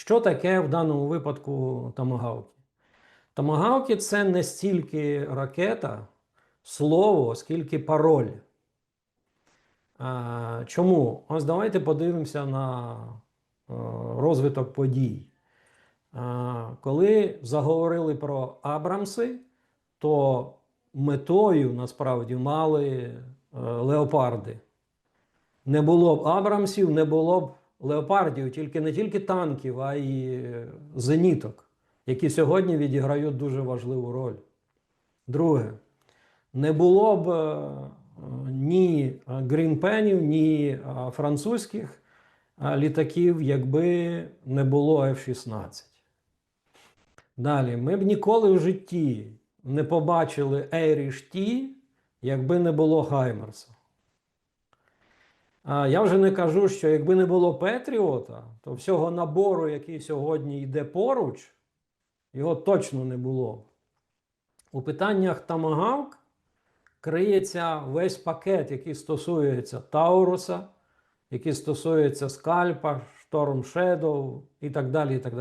Що таке в даному випадку томагавки? Томагавки це не стільки ракета, слово, скільки пароль. А, чому? Ось давайте подивимося на е, розвиток подій. А, коли заговорили про Абрамси, то метою насправді мали е, леопарди. Не було б Абрамсів, не було б леопардів, тільки не тільки танків, а й е, зеніток, які сьогодні відіграють дуже важливу роль. Друге, не було б е, ні грінпенів, ні е, французьких е, літаків, якби не було F-16. Далі, ми б ніколи в житті не побачили Irish T, якби не було Гаймерса. Я вже не кажу, що якби не було Петріота, то всього набору, який сьогодні йде поруч, його точно не було. У питаннях Тамагавк криється весь пакет, який стосується Тауруса, який стосується скальпа, Шторм Шедоу і так далі. І так далі.